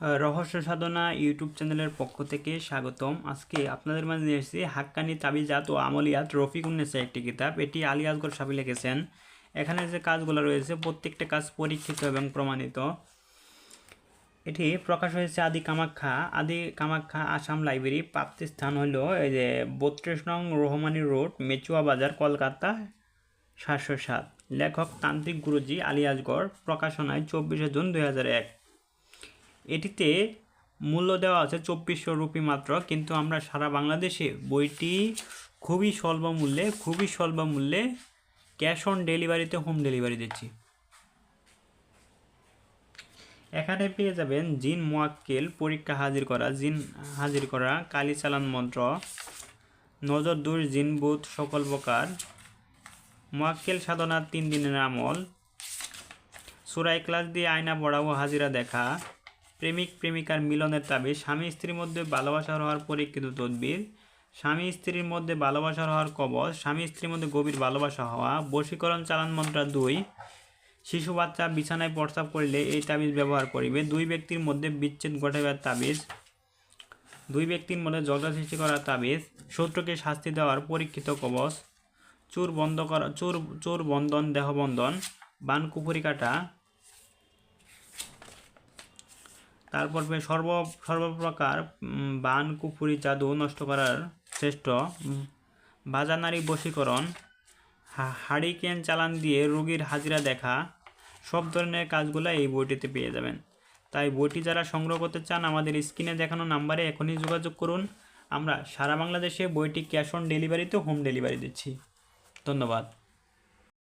রহস্য সাধনা ইউটিউব চ্যানেলের পক্ষ থেকে স্বাগতম। আজকে আপনাদের মাঝে নিয়ে এসেছি হাক্কানি তাবিজাত ও আমলিয়াত রফিক উন্নেসা একটি কিতাব। এটি আলী আসগর সাবি লিখেছেন। এখানে যে কাজগুলো রয়েছে, প্রত্যেকটা কাজ পরীক্ষিত এবং প্রমাণিত। এটি প্রকাশ হয়েছে আদি কামাখ্যা। আদি কামাখ্যা আসাম লাইব্রেরি, প্রাপ্তি স্থান হলো এই যে বত্রিশ নং রহমানি রোড, মেচুয়া বাজার, কলকাতা, সাতশো সাত। লেখক তান্ত্রিক গুরুজি আলী আসগর, প্রকাশনায় চব্বিশে জুন দুই হাজার এক। এটিতে মূল্য দেওয়া আছে চব্বিশশো রুপি মাত্র, কিন্তু আমরা সারা বাংলাদেশে বইটি খুবই স্বল্প মূল্যে, খুবই স্বল্প মূল্যে ক্যাশ অন ডেলিভারিতে হোম ডেলিভারি দিচ্ছি। এখানে পেয়ে যাবেন জিন মোয়াক্কেল, পরীক্ষা হাজির করা, জিন হাজির করা, কালি চালান মন্ত্র, নজর দূর, জিন বুথ, সকল প্রকার, মোয়াক্কেল সাধনার তিন দিনের আমল সুরাই ক্লাস দিয়ে আয়না পড়া ও হাজিরা দেখা। প্রেমিক, প্রেমিকার মিলনের তাবিজ। স্বামী স্ত্রীর মধ্যে ভালোবাসার হওয়ার পরীক্ষিত তদবির। স্বামী স্ত্রীর মধ্যে ভালোবাসার হওয়ার কবচ। স্বামী স্ত্রীর মধ্যে গভীর ভালোবাসা হওয়া। বশীকরণ চালান মন্ত্রা দুই। শিশু বাচ্চা বিছানায় প্রস্তাব করলে এই তাবিজ ব্যবহার করিবে। দুই ব্যক্তির মধ্যে বিচ্ছেদ ঘটাইবার তাবিজ। দুই ব্যক্তির মধ্যে ঝগড়া সৃষ্টি করার তাবিজ। শত্রুকে শাস্তি দেওয়ার পরীক্ষিত কবচ। চোর বন্ধ করা চোর চোর বন্ধন দেহবন্ধন বান কুপুরি কাটা। তারপর সর্ব, সর্বপ্রকার বান কুপুরি জাদু নষ্ট করার শ্রেষ্ঠ বাজানারী বশীকরণ হারিকেন চালান দিয়ে রোগীর হাজিরা দেখা, সব ধরনের কাজগুলো এই বইটিতে পেয়ে যাবেন। তাই বইটি যারা সংগ্রহ করতে চান, আমাদের স্ক্রিনে দেখানো নাম্বারে এখনই যোগাযোগ করুন। আমরা সারা বাংলাদেশে বইটি ক্যাশ অন ডেলিভারিতে হোম ডেলিভারি দিচ্ছি। ধন্যবাদ।